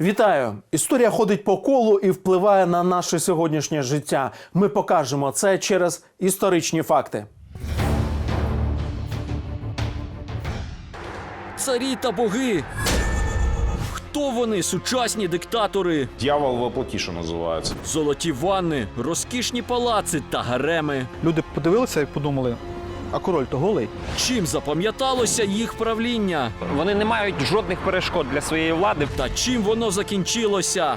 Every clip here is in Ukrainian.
Вітаю! Історія ходить по колу і впливає на наше сьогоднішнє життя. Ми покажемо це через історичні факти. Царі та боги. Хто вони, сучасні диктатори? Дьявол воплоті, що називається. Золоті ванни, розкішні палаци та гареми. Люди подивилися і подумали, а король то голий. Чим запам'яталося їх правління? Вони не мають жодних перешкод для своєї влади. Та чим воно закінчилося?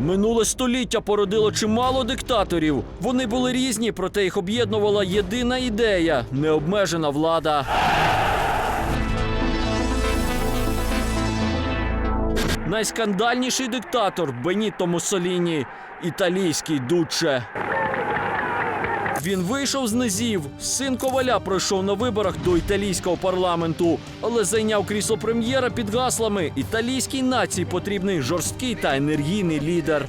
Минуле століття породило чимало диктаторів. Вони були різні, проте їх об'єднувала єдина ідея необмежена влада. Найскандальніший диктатор Беніто Муссоліні, італійський дуче. Він вийшов з низів. Син коваля пройшов на виборах до італійського парламенту, але зайняв крісло прем'єра під гаслами Італійській нації потрібний жорсткий та енергійний лідер.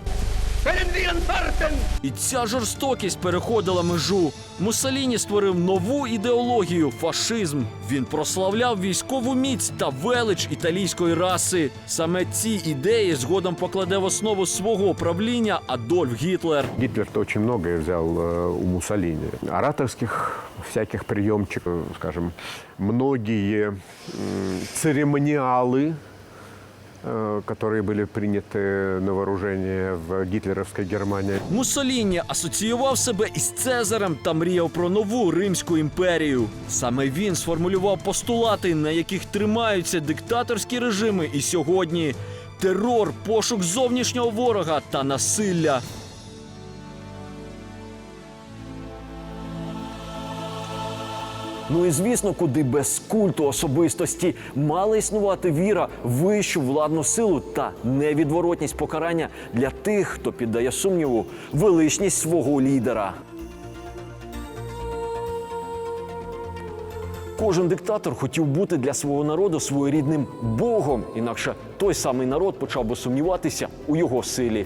І ця жорстокість переходила межу. Муссоліні створив нову ідеологію фашизм. Він прославляв військову міць та велич італійської раси. Саме ці ідеї згодом покладе в основу свого правління Адольф Гітлер. Гитлер-то очень многое взял э, у Муссолини. Ораторских всяких приемчиков, скажем, многие м, церемониалы, э, которые были приняты на вооружение в гитлеровской Германии. Муссоліні асоціював себе із Цезарем та мріяв про нову Римську імперію. Саме він сформулював постулати, на яких тримаються диктаторські режими і сьогодні: терор, пошук зовнішнього ворога та насилля. Ну і звісно, куди без культу особистості мала існувати віра в вищу владну силу та невідворотність покарання для тих, хто піддає сумніву величність свого лідера. Кожен диктатор хотів бути для свого народу своєрідним богом, інакше той самий народ почав би сумніватися у його силі.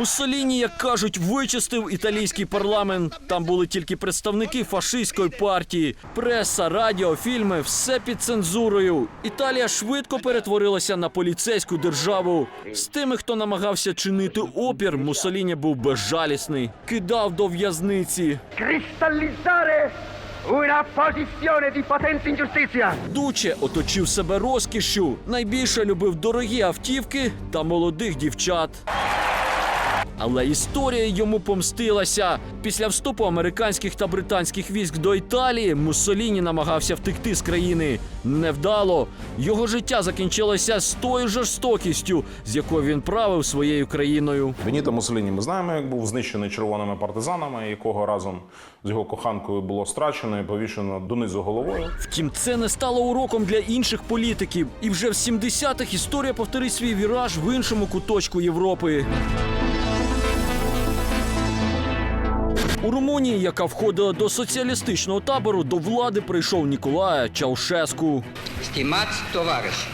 Муссоліні, як кажуть, вичистив італійський парламент. Там були тільки представники фашистської партії, преса, радіо, фільми, все під цензурою. Італія швидко перетворилася на поліцейську державу. З тими, хто намагався чинити опір, Муссоліні був безжалісний, кидав до в'язниці. cristallizzare una posizione di potenza ingiustizia. Дуче оточив себе розкішшю. Найбільше любив дорогі автівки та молодих дівчат. Але історія йому помстилася. Після вступу американських та британських військ до Італії Муссоліні намагався втекти з країни. Невдало. Його життя закінчилося з тою жорстокістю, з якою він правив своєю країною. Беніто Муссоліні ми знаємо, як був знищений червоними партизанами, якого разом з його коханкою було страчено і повішено донизу головою. Втім, це не стало уроком для інших політиків. І вже в 70-х історія повторить свій віраж в іншому куточку Європи. У Румунії, яка входила до соціалістичного табору, до влади прийшов Ніколая Чаушеску. Stimați tovarăși,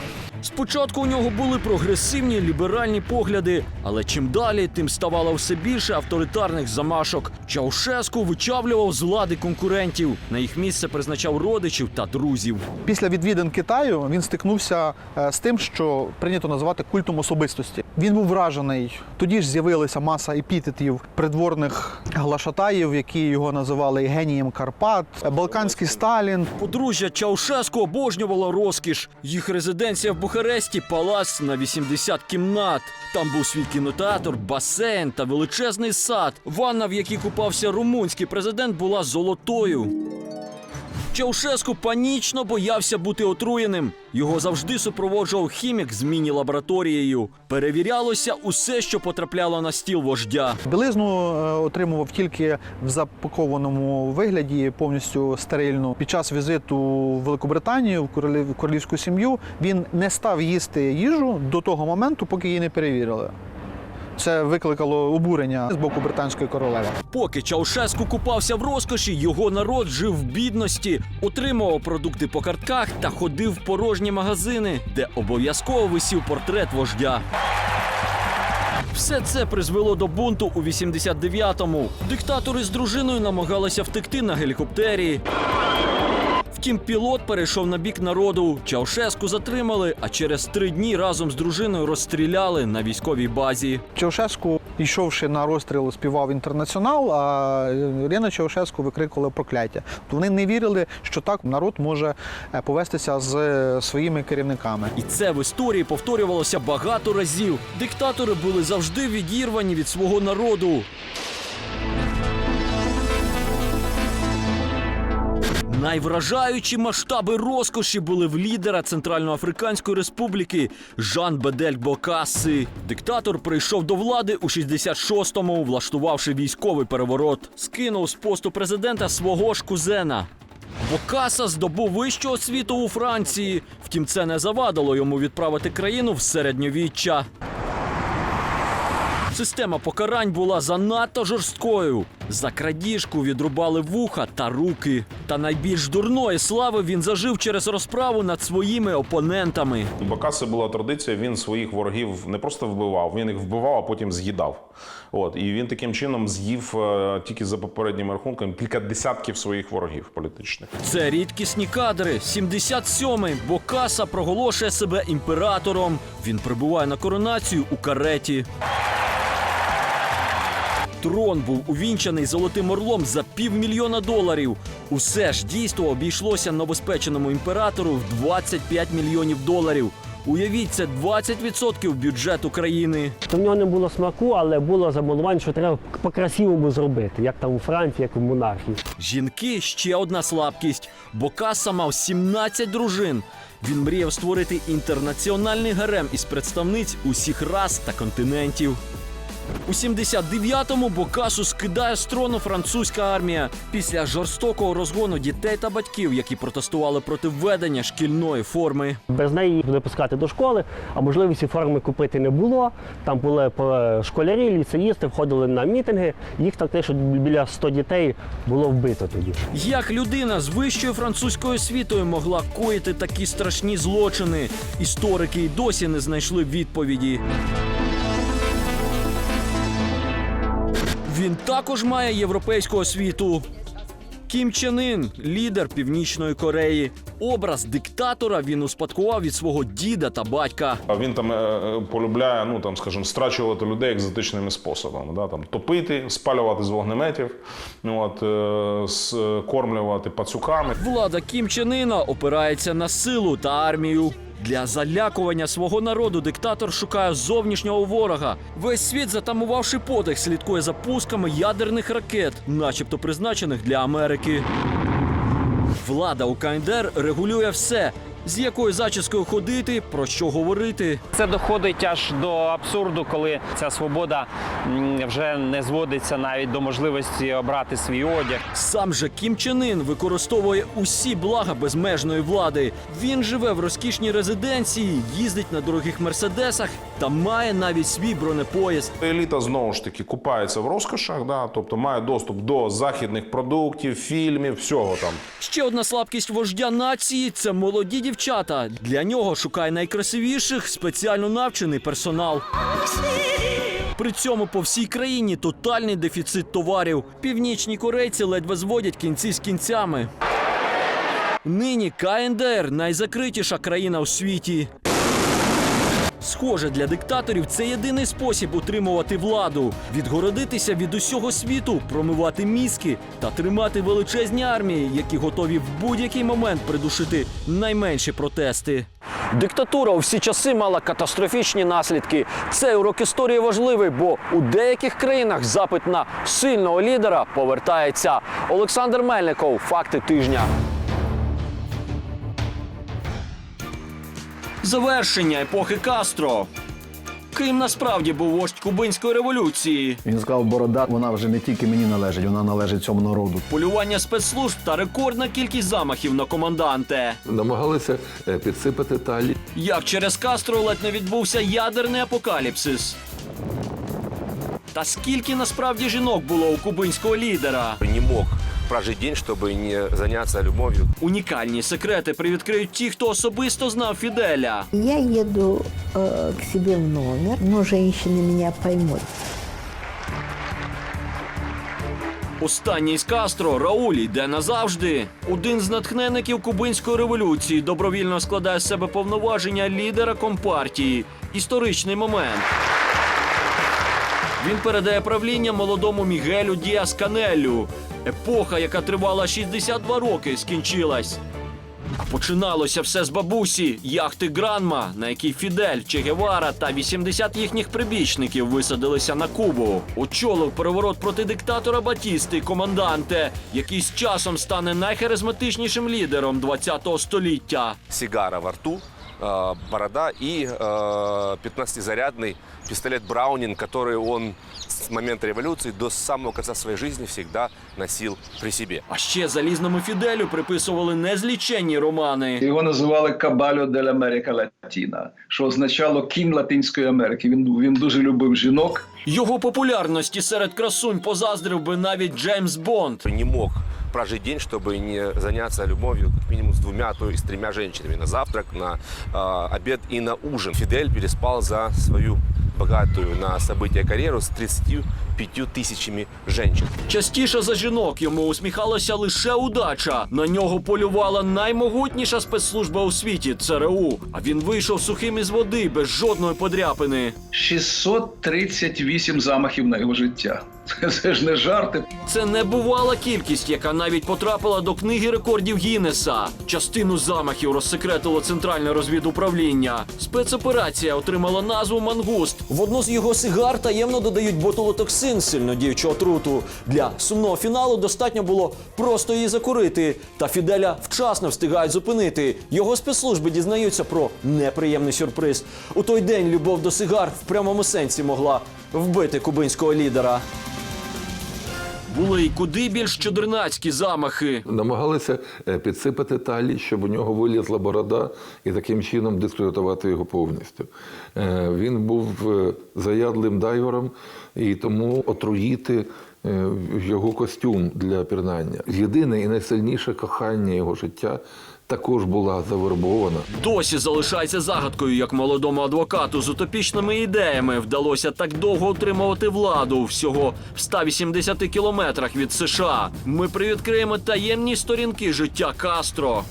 Спочатку у нього були прогресивні ліберальні погляди, але чим далі, тим ставало все більше авторитарних замашок. Чаушеску вичавлював з влади конкурентів. На їх місце призначав родичів та друзів. Після відвідин Китаю він стикнувся е, з тим, що прийнято називати культом особистості. Він був вражений. Тоді ж з'явилася маса епітетів придворних глашатаїв, які його називали генієм Карпат, Балканський Сталін. Подружжя Чаушеску обожнювало розкіш. Їх резиденція в Бухаресті палац на 80 кімнат. Там був свій кінотеатр, басейн та величезний сад. Ванна, в якій купався румунський президент, була золотою. Чаушеску панічно боявся бути отруєним. Його завжди супроводжував хімік з міні-лабораторією. Перевірялося усе, що потрапляло на стіл вождя. Білизну е, отримував тільки в запакованому вигляді, повністю стерильну. Під час візиту в Великобританію в королівську сім'ю він не став їсти їжу до того моменту, поки її не перевірили. Це викликало обурення з боку британської королеви. Поки Чаушеску купався в розкоші, його народ жив в бідності, отримував продукти по картках та ходив в порожні магазини, де обов'язково висів портрет вождя. Все це призвело до бунту у 89-му. Диктатори з дружиною намагалися втекти на гелікоптері. Втім, пілот перейшов на бік народу. Чаушеску затримали, а через три дні разом з дружиною розстріляли на військовій базі. Чаушеску, йшовши на розстріл, співав інтернаціонал, а Ірина Чаушеску викрикувала прокляття. Вони не вірили, що так народ може е, повестися з е, своїми керівниками. І це в історії повторювалося багато разів. Диктатори були завжди відірвані від свого народу. Найвражаючі масштаби розкоші були в лідера Центральноафриканської республіки Жан Бедель Бокаси. Диктатор прийшов до влади у 66-му, влаштувавши військовий переворот. Скинув з посту президента свого ж кузена. Бокаса здобув вищу освіту у Франції. Втім, це не завадило йому відправити країну в середньовіччя. Система покарань була занадто жорсткою. За крадіжку відрубали вуха та руки. Та найбільш дурної слави він зажив через розправу над своїми опонентами. У Бакаси була традиція, він своїх ворогів не просто вбивав, він їх вбивав, а потім з'їдав. От і він таким чином з'їв е, тільки за попередніми рахунками кілька десятків своїх ворогів політичних. Це рідкісні кадри. 77-й Бокаса проголошує себе імператором. Він прибуває на коронацію у кареті. Трон був увінчаний золотим орлом за півмільйона доларів. Усе ж дійство обійшлося новоспеченому імператору в 25 мільйонів доларів. Уявіть, це 20% бюджету країни. В нього не було смаку, але було замалування, що треба по-красивому зробити, як там у Франції, як у монархії. Жінки ще одна слабкість. Бокаса мав 17 дружин. Він мріяв створити інтернаціональний гарем із представниць усіх рас та континентів. У 79-му Бокасу скидає з трону французька армія після жорстокого розгону дітей та батьків, які протестували проти введення шкільної форми. Без неї не пускати до школи, а можливості форми купити не було. Там були е, школярі, ліцеїсти, входили на мітинги. Їх так що біля 100 дітей було вбито тоді. Як людина з вищою французькою освітою могла коїти такі страшні злочини? Історики й досі не знайшли відповіді. Він також має європейську освіту. Кім Чен Ін – лідер Північної Кореї. Образ диктатора він успадкував від свого діда та батька. А він там е, полюбляє, ну там, скажімо, страчувати людей екзотичними способами. Да? Там, топити, спалювати з вогнеметів, ну, от, е, скормлювати пацюками. Влада Кім Чен Іна опирається на силу та армію. Для залякування свого народу диктатор шукає зовнішнього ворога. Весь світ, затамувавши подих, слідкує за пусками ядерних ракет, начебто призначених для Америки. Влада у КНДР регулює все. З якою зачіскою ходити, про що говорити. Це доходить аж до абсурду, коли ця свобода вже не зводиться навіть до можливості обрати свій одяг. Сам же Кім Чен Ін використовує усі блага безмежної влади. Він живе в розкішній резиденції, їздить на дорогих мерседесах та має навіть свій бронепоїзд. Еліта знову ж таки купається в розкошах, да? тобто має доступ до західних продуктів, фільмів, всього там. Ще одна слабкість вождя нації це молоді дівчата. Для нього шукає найкрасивіших спеціально навчений персонал. При цьому по всій країні тотальний дефіцит товарів. Північні корейці ледве зводять кінці з кінцями. Нині КНДР найзакритіша країна у світі. Схоже, для диктаторів це єдиний спосіб утримувати владу, відгородитися від усього світу, промивати мізки та тримати величезні армії, які готові в будь-який момент придушити найменші протести. Диктатура у всі часи мала катастрофічні наслідки. Цей урок історії важливий, бо у деяких країнах запит на сильного лідера повертається. Олександр Мельников, факти тижня. Завершення епохи Кастро. Ким насправді був вождь кубинської революції, Він сказав, борода, вона вже не тільки мені належить, вона належить цьому народу. полювання спецслужб та рекордна кількість замахів на команданте. намагалися е, підсипати талі. Як через Кастро ледь не відбувся ядерний апокаліпсис. Та скільки насправді жінок було у кубинського лідера? не мог прожить день, чтобы не заняться любовью. Унікальні секрети привідкриють ті, хто особисто знав Фіделя. Я еду э, к себе в номер, но женщины меня поймут. Останній з Кастро Рауль йде назавжди. Один з натхненників кубинської революції добровільно складає з себе повноваження лідера компартії. Історичний момент. Він передає правління молодому Мігелю Діас Канеллю. Епоха, яка тривала 62 роки, скінчилась. Починалося все з бабусі, яхти Гранма, на якій Фідель, Че Гевара та 80 їхніх прибічників висадилися на Кубу. Очолив переворот проти диктатора Батісти, команданте, який з часом стане найхаризматичнішим лідером 20-го століття. Сигара во рту, борода и э, 15-зарядный пистолет Браунинг, который он с момента революции до самого конца своей жизни всегда носил при себе. А ще залізному Фіделю приписували незліченні романи. Його називали Кабальо дель Америка Латіна, що означало кінь Латинської Америки. Він, він дуже любив жінок. Його популярності серед красунь позаздрив би навіть Джеймс Бонд. Не мог прожить день, чтобы не заняться любовью как минимум с двумя, а то и с тремя женщинами. На завтрак, на э, обед и на ужин. Фидель переспал за свою богатую на события карьеру с 35 тысячами женщин. Частіше за жінок йому усміхалася лише удача. На нього полювала наймогутніша спецслужба у світі ЦРУ. А він вийшов сухим із води без жодної подряпини. 638 замахів на його життя. Це, це ж не жарти. Це небувала кількість, яка навіть потрапила до книги рекордів Гіннеса. Частину замахів розсекретило центральне розвідуправління. Спецоперація отримала назву Мангуст. В одну з його сигар таємно додають ботулотоксин сильнодіючу отруту. Для сумного фіналу достатньо було просто її закурити. Та Фіделя вчасно встигають зупинити. Його спецслужби дізнаються про неприємний сюрприз. У той день любов до сигар в прямому сенсі могла вбити кубинського лідера. Були й куди більш чудернацькі замахи. Намагалися е, підсипати талі, щоб у нього вилізла борода, і таким чином дискредитувати його повністю. Е, Він був е, заядлим дайвером, і тому отруїти його костюм для пірнання. Єдине і найсильніше кохання його життя також була завербована. Досі залишається загадкою, як молодому адвокату з утопічними ідеями вдалося так довго утримувати владу всього в 180 кілометрах від США. Ми привідкриємо таємні сторінки життя Кастро.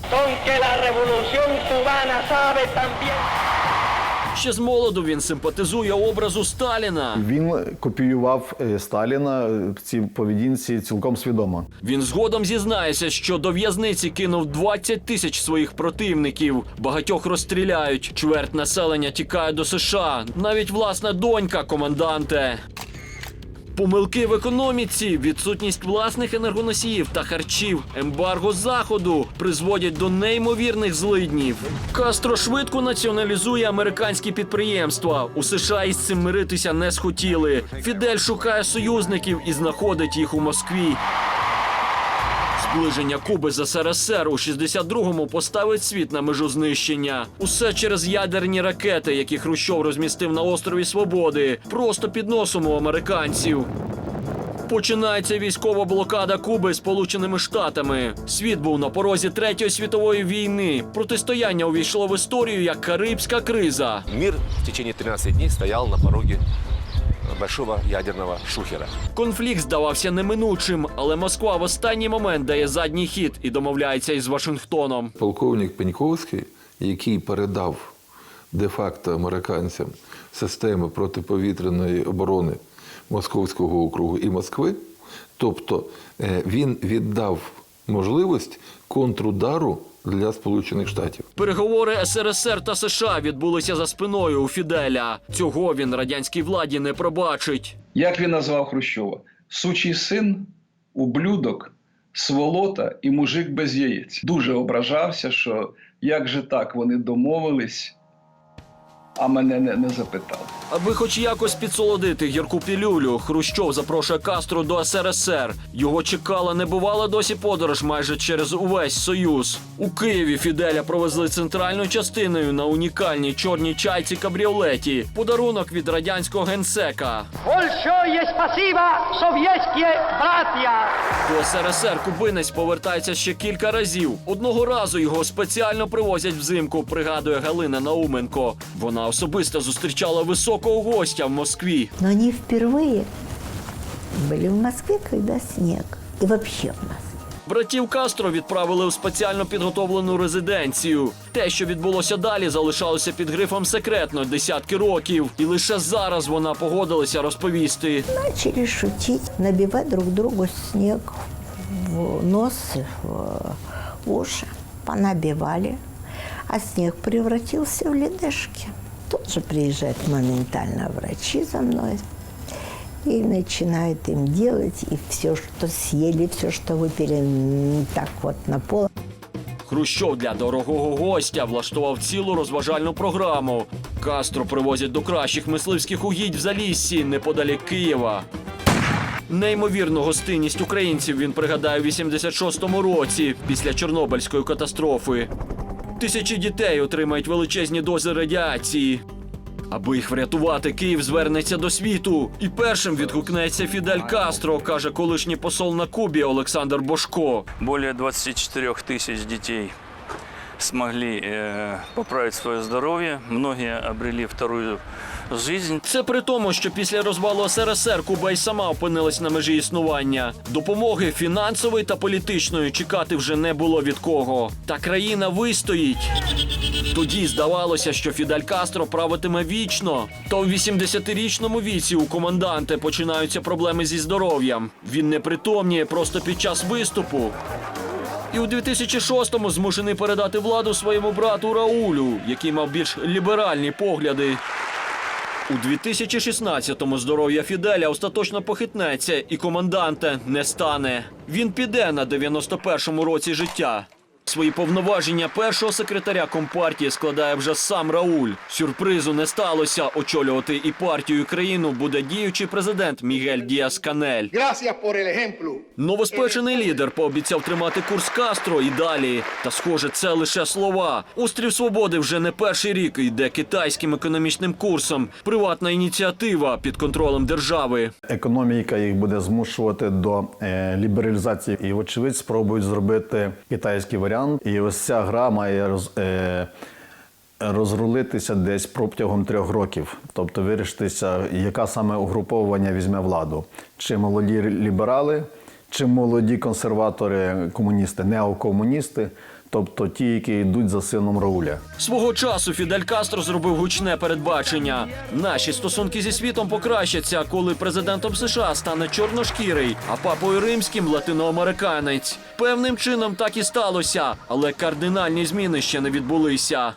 Ще з молоду він симпатизує образу Сталіна. Він копіював е, Сталіна е, в цій поведінці цілком свідомо. Він згодом зізнається, що до в'язниці кинув 20 тисяч своїх противників. Багатьох розстріляють. Чверть населення тікає до США. Навіть власна донька команданте. Помилки в економіці, відсутність власних енергоносіїв та харчів, ембарго заходу призводять до неймовірних злиднів. Кастро швидко націоналізує американські підприємства. У США із цим миритися не схотіли. Фідель шукає союзників і знаходить їх у Москві. Зближення Куби з СРСР у 62-му поставить світ на межу знищення. Усе через ядерні ракети, які Хрущов розмістив на острові Свободи, просто під носом у американців. Починається військова блокада Куби Сполученими Штатами. Світ був на порозі Третьої світової війни. Протистояння увійшло в історію як Карибська криза. Мир в течение 13 дней стоял на пороге большого ядерного шухера. Конфлікт здавався неминучим, але Москва в останній момент дає задній хід і домовляється із Вашингтоном. Полковник Пеньковський, який передав де-факто американцям системи протиповітряної оборони Московського округу і Москви, тобто е, він віддав можливість контрудару для Сполучених Штатів. Переговори СРСР та США відбулися за спиною у Фіделя. Цього він радянській владі не пробачить. Як він назвав Хрущова? Сучий син, ублюдок, сволота і мужик без яєць. Дуже ображався, що як же так вони домовились. А мене не, не запитав. Аби хоч якось підсолодити гірку пілюлю, Хрущов запрошує Кастро до СРСР. Його чекала небувала досі подорож майже через увесь союз. У Києві Фіделя провезли центральною частиною на унікальній чорній чайці кабріолеті. Подарунок від радянського генсека. Большое спасибо, советские братья! До СРСР кубинець повертається ще кілька разів. Одного разу його спеціально привозять взимку, пригадує Галина Науменко. Вона особисто зустрічала високого гостя в Москві. Но они впервые были в Москве, когда снег. И вообще в Москве. Братів Кастро відправили у спеціально підготовлену резиденцію. Те, що відбулося далі, залишалося під грифом секретно десятки років, і лише зараз вона погодилася розповісти. Начали шутить, набивать друг другу снег в нос, в уши. Понабивали, а снег превратился в ледышки. Тут же приезжают моментально врачи за мной и начинают им делать, и все, что съели, все, что выпили, так вот на пол. Хрущов для дорогого гостя влаштував цілу розважальну програму. Кастро привозять до кращих мисливських угідь в Заліссі неподалік Києва. Неймовірну гостинність українців він пригадає у 86-му році після Чорнобильської катастрофи. Тисячі дітей отримають величезні дози радіації. Аби їх врятувати, Київ звернеться до світу. І першим відгукнеться Фідель Кастро, каже колишній посол на Кубі Олександр Бошко. Более 24 тисяч дітей смогли э, поправить свое здоровье. Многие обрели вторую жизнь. Це при тому, що після розвалу СРСР Куба й сама опинилась на межі існування. Допомоги фінансової та політичної чекати вже не було від кого. Та країна вистоїть. Тоді здавалося, що Фідель Кастро правитиме вічно. Та у 80-річному віці у команданти починаються проблеми зі здоров'ям. Він не притомніє просто під час виступу. І у 2006-му змушений передати владу своєму брату Раулю, який мав більш ліберальні погляди. У 2016-му здоров'я Фіделя остаточно похитнеться, і команданте не стане. Він піде на 91-му році життя. Свої повноваження першого секретаря компартії складає вже сам Рауль. Сюрпризу не сталося. Очолювати і партію, і країну буде діючий президент Мігель Діас Канель. Новоспечений лідер пообіцяв тримати курс Кастро і далі. Та схоже, це лише слова. Острів Свободи вже не перший рік йде китайським економічним курсом. Приватна ініціатива під контролем держави. Економіка їх буде змушувати до е, лібералізації. І, вочевидь, спробують зробити китайський варіант. І ось ця гра має роз, е, розрулитися десь протягом трьох років. Тобто вирішитися, яка саме угруповування візьме владу. Чи молоді ліберали, чи молоді консерватори, комуністи, неокомуністи, тобто ті, які йдуть за сином Рауля. Свого часу Фідель Кастро зробив гучне передбачення. Наші стосунки зі світом покращаться, коли президентом США стане чорношкірий, а папою римським латиноамериканець. Певним чином так і сталося, але кардинальні зміни ще не відбулися.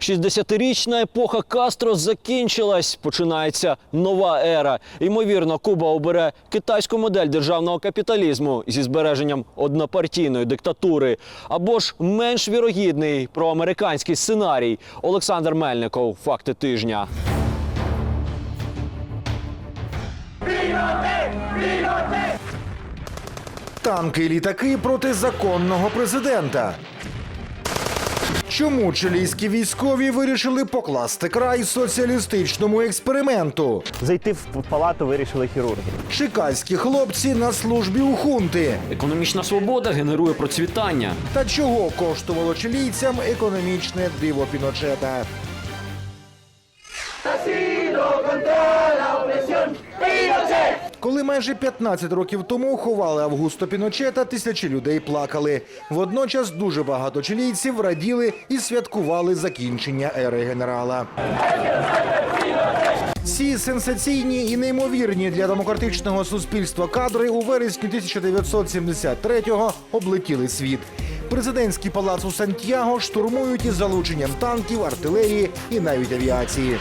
60-річна епоха Кастро закінчилась. Починається нова ера. Ймовірно, Куба обере китайську модель державного капіталізму зі збереженням однопартійної диктатури. Або ж менш вірогідний проамериканський сценарій. Олександр Мельников. Факти тижня. Танки і літаки проти законного президента. Чому чилійські військові вирішили покласти край соціалістичному експерименту? Зайти в палату вирішили хірурги. Чекальські хлопці на службі у хунти. Економічна свобода генерує процвітання. Та чого коштувало чилійцям економічне диво Піночета? Коли майже 15 років тому ховали Августо Піночета, тисячі людей плакали. Водночас дуже багато чилійців раділи і святкували закінчення ери генерала. Ці сенсаційні і неймовірні для демократичного суспільства кадри у вересні 1973-го облетіли світ. Президентський палац у Сантьяго штурмують із залученням танків, артилерії і навіть авіації.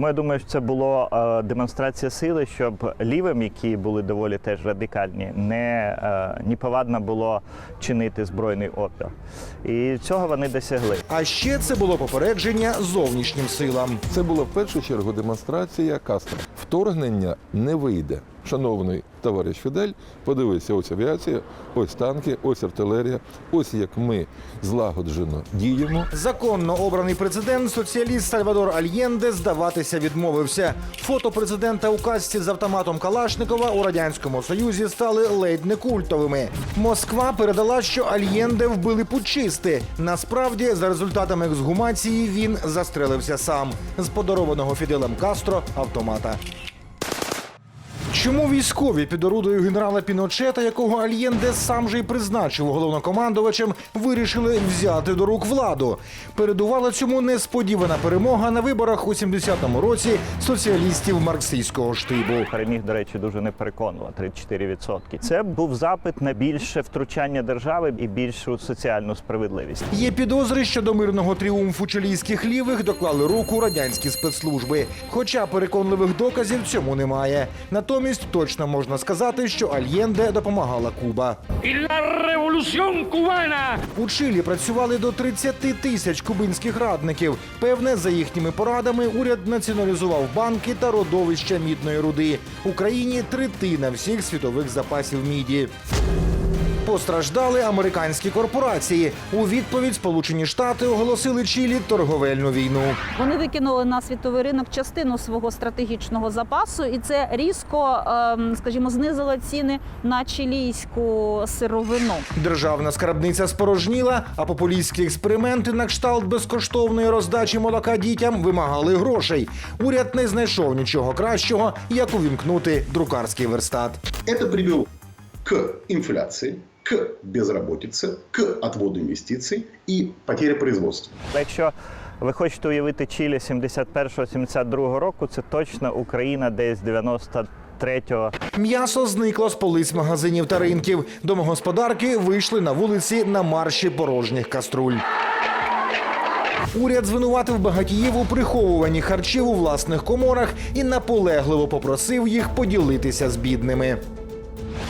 Тому я думаю, що це було е, демонстрація сили, щоб лівим, які були доволі теж радикальні, не е, неповадно було чинити збройний опір. І цього вони досягли. А ще це було попередження зовнішнім силам. Це була в першу чергу демонстрація Кастро. Вторгнення не вийде. Шановний товариш Фідель, подивися, ось авіація, ось танки, ось артилерія, ось як ми злагоджено діємо. Законно обраний президент, соціаліст Сальвадор Альєнде, здаватися відмовився. Фото президента у касці з автоматом Калашникова у радянському союзі стали ледь не культовими. Москва передала, що Альєнде вбили путчисти. Насправді, за результатами ексгумації, він застрелився сам з подарованого Фіделем Кастро автомата. Чому військові під орудою генерала Піночета, якого Альєнде сам же й призначив головнокомандувачем, вирішили взяти до рук владу? Передувала цьому несподівана перемога на виборах у 70-му році соціалістів марксистського штибу. Переміг, до речі, дуже непереконливо 34%. Це був запит на більше втручання держави і більшу соціальну справедливість. Є підозри, що до мирного тріумфу чилійських лівих доклали руку радянські спецслужби. Хоча переконливих доказів цьому немає. Натомість точно можна сказати, що Альєнде допомагала Куба. У Чилі працювали до 30 тисяч кубинських радників. Певне, за їхніми порадами уряд націоналізував банки та родовища мідної руди. Україні третина всіх світових запасів міді. Постраждали американські корпорації. У відповідь Сполучені Штати оголосили Чилі торговельну війну. Вони викинули на світовий ринок частину свого стратегічного запасу, і це різко, ем, скажімо, знизило ціни на чилійську сировину. Державна скарбниця спорожніла, а популістські експерименти на кшталт безкоштовної роздачі молока дітям вимагали грошей. Уряд не знайшов нічого кращого, як увімкнути друкарський верстат. Это привело к инфляции, к безработице, к отводу инвестиций и потере производства. Якщо ви хочете уявити Чилі 71-72 року, це точно Україна десь 93-го. М'ясо зникло з полиць магазинів та ринків. Домогосподарки вийшли на вулиці на марші порожніх каструль. Уряд звинуватив багатіїв у приховуванні харчів у власних коморах і наполегливо попросив їх поділитися з бідними.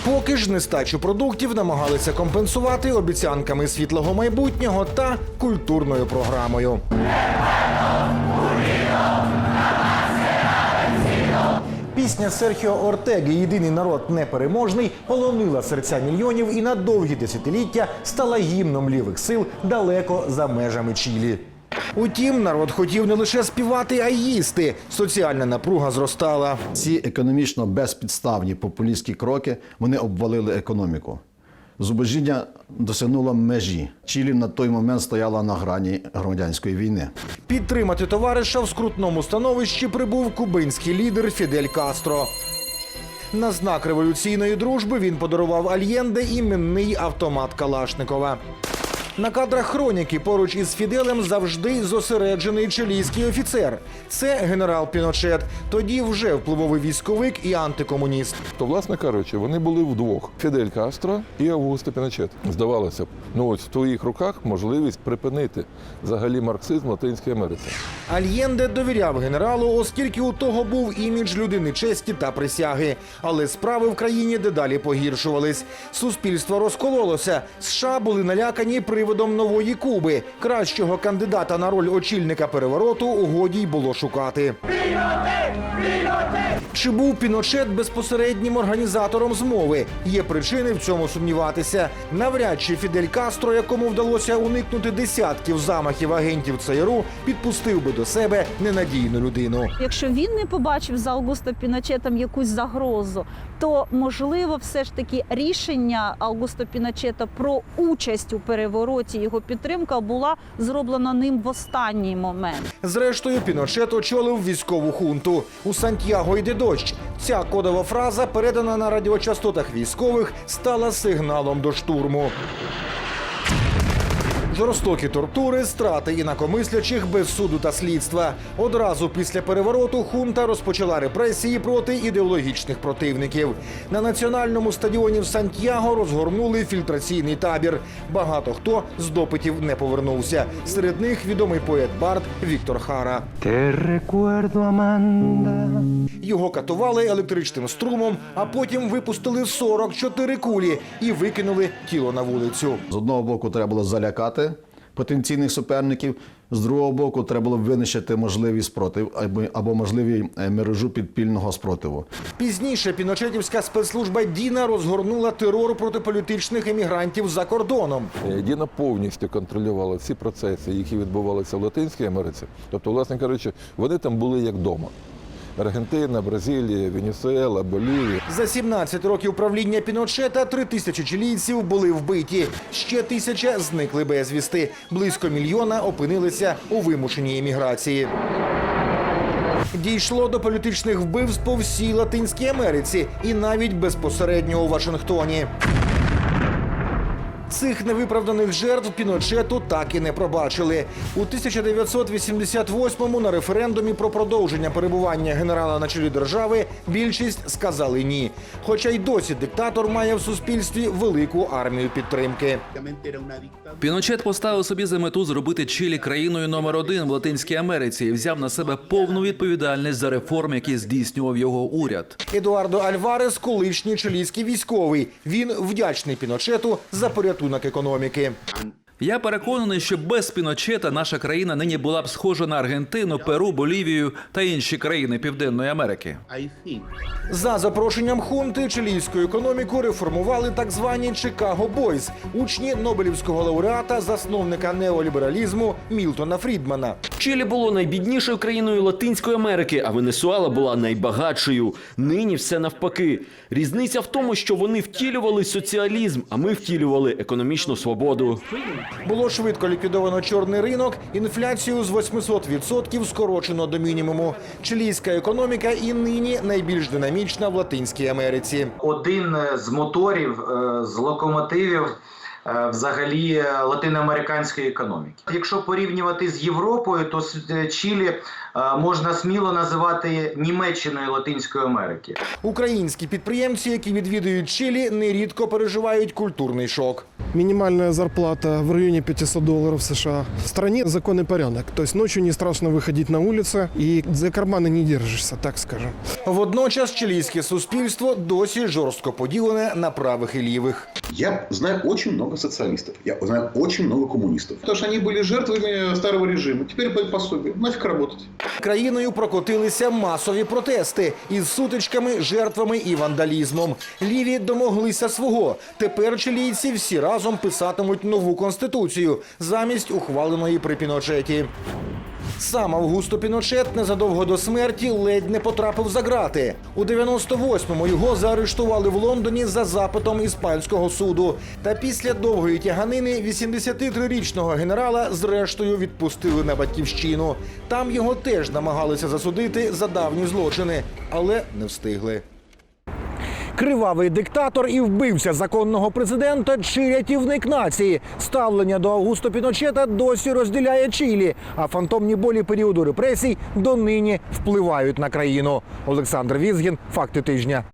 Поки ж нестачу продуктів намагалися компенсувати обіцянками світлого майбутнього та культурною програмою. Пісня Серхіо Ортеги Єдиний народ непереможний полонила серця мільйонів і на довгі десятиліття стала гімном лівих сил далеко за межами Чилі. Утім, народ хотів не лише співати, а й їсти. Соціальна напруга зростала. Ці економічно безпідставні популістські кроки вони обвалили економіку. Зубожіння досягнуло межі. Чилі на той момент стояла на грані громадянської війни. Підтримати товариша в скрутному становищі прибув кубинський лідер Фідель Кастро. На знак революційної дружби він подарував Альєнде іменний автомат Калашникова. На кадрах хроніки поруч із Фіделем завжди зосереджений чилійський офіцер. Це генерал Піночет, тоді вже впливовий військовик і антикомуніст. То, власне кажучи, вони були вдвох: Фідель Кастро і Августо Піночет. Здавалося б, ну ось в твоїх руках можливість припинити взагалі марксизм в Латинській Америці. Альєнде довіряв генералу, оскільки у того був імідж людини честі та присяги. Але справи в країні дедалі погіршувались. Суспільство розкололося. США були налякані приводом нової Куби. Кращого кандидата на роль очільника перевороту у годі й було шукати. Чи був Піночет безпосереднім організатором змови? Є причини в цьому сумніватися. Навряд чи Фідель Кастро, якому вдалося уникнути десятків замахів агентів ЦРУ, підпустив би до себе ненадійну людину. Якщо він не побачив за Аугусто Піночетом якусь загрозу, то можливо, все ж таки рішення Аугусто Піночета про участь у перевороті його підтримка була зроблена ним в останній момент. Зрештою, Піночет очолив військову хунту. У Сантьяго йде дощ. Ця кодова фраза, передана на радіочастотах військових, стала сигналом до штурму. Жорстокі тортури, страти інакомислячих без суду та слідства. Одразу після перевороту хунта розпочала репресії проти ідеологічних противників. На національному стадіоні в Сантьяго розгорнули фільтраційний табір. Багато хто з допитів не повернувся. Серед них відомий поет Барт Віктор Хара. Його катували електричним струмом, а потім випустили 44 кулі і викинули тіло на вулицю. З одного боку, треба було залякати потенційних суперників, з другого боку, треба було винищити можливий спротив або, або можливі е, мережу підпільного спротиву. Пізніше піночетівська спецслужба Діна розгорнула терор проти політичних емігрантів за кордоном. Е, Діна повністю контролювала всі процеси, які відбувалися в Латинській Америці. Тобто, власне кажучи, вони там були як вдома. Аргентина, Бразилія, Венесуела, Болівія. За 17 років правління Піночета три тисячі чилійців були вбиті. Ще тисяча зникли безвісти. Близько мільйона опинилися у вимушеній еміграції. Дійшло до політичних вбивств по всій Латинській Америці і навіть безпосередньо у Вашингтоні. Цих невиправданих жертв Піночету так і не пробачили. У 1988-му на референдумі про продовження перебування генерала на чолі держави більшість сказали ні. Хоча й досі диктатор має в суспільстві велику армію підтримки. Піночет поставив собі за мету зробити Чилі країною номер один в Латинській Америці і взяв на себе повну відповідальність за реформ, які здійснював його уряд. Едуардо Альварес колишній чилійський військовий. Він вдячний Піночету за порятунок економіки. Я переконаний, що без Піночета наша країна нині була б схожа на Аргентину, Перу, Болівію та інші країни Південної Америки. За запрошенням хунти чилійську економіку реформували так звані Чикаго Бойз, учні Нобелівського лауреата, засновника неолібералізму Мілтона Фрідмана. Чилі було найбіднішою країною Латинської Америки, а Венесуела була найбагатшою. Нині все навпаки. Різниця в тому, що вони втілювали соціалізм, а ми втілювали економічну свободу. Було швидко ліквідовано чорний ринок, інфляцію з 800% скорочено до мінімуму. Чилійська економіка і нині найбільш динамічна в Латинській Америці. один з моторів, е, з локомотивів взагалі е, латиноамериканської економіки. Якщо порівнювати з Європою, то с- е, Чилі е, можна сміло називати Німеччиною Латинської Америки. Українські підприємці, які відвідують Чилі, нерідко переживають культурний шок. Минимальная зарплата в районе 500 долларов США. В стране закон и порядок. То есть ночью не страшно выходить на улицу и за карманы не держишься, так скажем. Водночас чилійське суспільство досі жорстко поділене на правих і лівих. Я знаю очень много социалистов, я знаю очень много коммунистов. Потому что они были жертвами старого режима. Теперь по пособие. Нафиг работать. Країною прокотилися масові протести із сутичками, жертвами і вандалізмом. Ліві домоглися свого. Тепер чилійці всі разом писатимуть нову конституцію замість ухваленої при Піночеті. Сам Августо Піночет незадовго до смерті ледь не потрапив за грати. У 98-му його заарештували в Лондоні за запитом іспанського суду. Та після довгої тяганини 83-річного генерала зрештою відпустили на батьківщину. Там його теж намагалися засудити за давні злочини, але не встигли. Кривавий диктатор і вбивця законного президента чи рятівник нації. Ставлення до Августо Піночета досі розділяє Чилі, а фантомні болі періоду репресій донині впливають на країну. Олександр Візгін, факти тижня.